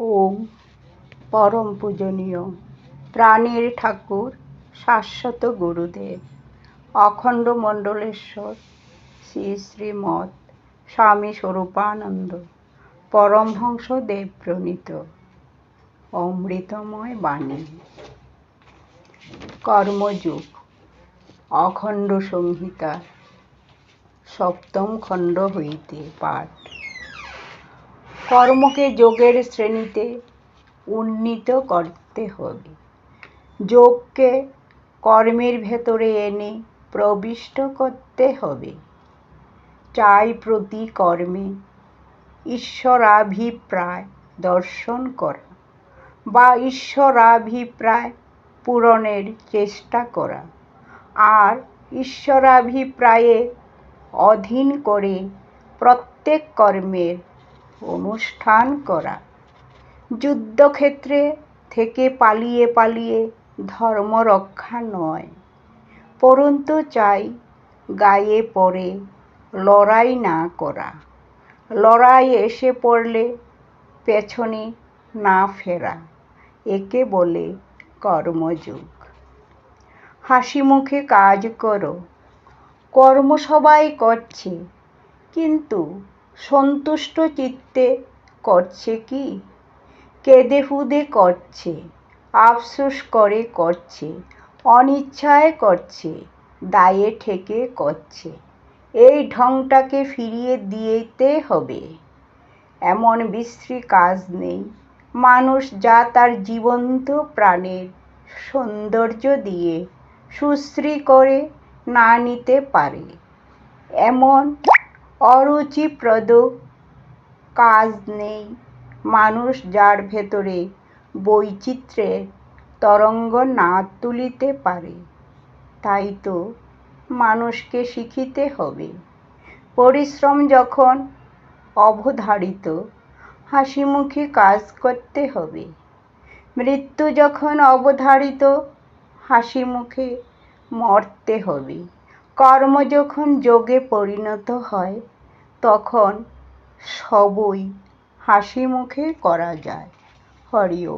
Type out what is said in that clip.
ওম, পরম পূজনীয়। প্রাণের ঠাকুর, শাশ্বত গুরুদেব। অখণ্ড মণ্ডলেশ্বর, শ্রী শ্রীমৎ স্বামী স্বরূপানন্দ। পরমহংস দেব প্রণীত। অমৃতময় বাণী। কর্মযুগ। অখণ্ড সংহিতা। সপ্তম খণ্ড হইতে পাঠ। কর্মকে যোগের শ্রেণীতে উন্নীত করতে হবে। যোগকে কর্মের ভেতরে এনে প্রবিষ্ট করতে হবে। চাই প্রতি কর্মে ঈশ্বরাভিপ্রায় দর্শন করা বা ঈশ্বরাভিপ্রায় পূরণের চেষ্টা করা। আর ঈশ্বরাভিপ্রায়ে অধীন করে প্রত্যেক কর্মের অনুষ্ঠান করা। যুদ্ধক্ষেত্রে থেকে পালিয়ে পালিয়ে ধর্ম রক্ষা নয়। পরন্তু চাই গায়ে পড়ে লড়াই না করা। লড়াই এসে পড়লে পেছনে না ফেরা, একে বলে কর্মযুগ। হাসি মুখে কাজ করো কর্ম সবাই করছে, কিন্তু সন্তুষ্ট চিত্তে করছে কি? কেঁদে হুদে করছে, আফসোস করে করছে, অনিচ্ছায় করছে, দায়ে ঠেকে করছে। এই ঢংটাকে ফিরিয়ে দিতে হবে। এমন বিশ্রী কাজ নেই। মানুষ যা তার জীবন্ত প্রাণের সৌন্দর্য দিয়ে সুশ্রী করে না নিতে পারে। এমন অরুচিপ্রদ কাজ নেই মানুষ যার ভেতরে বৈচিত্র্যের তরঙ্গ না তুলিতে পারে। তাই তো মানুষকে শিখিতে হবে। পরিশ্রম যখন অবধারিত, হাসিমুখে কাজ করতে হবে। মৃত্যু যখন অবধারিত হাসি মুখে মরতে হবে। কর্ম যখন যোগে পরিণত হয় তখন সবই হাসি মুখে করা যায়। হরি ওম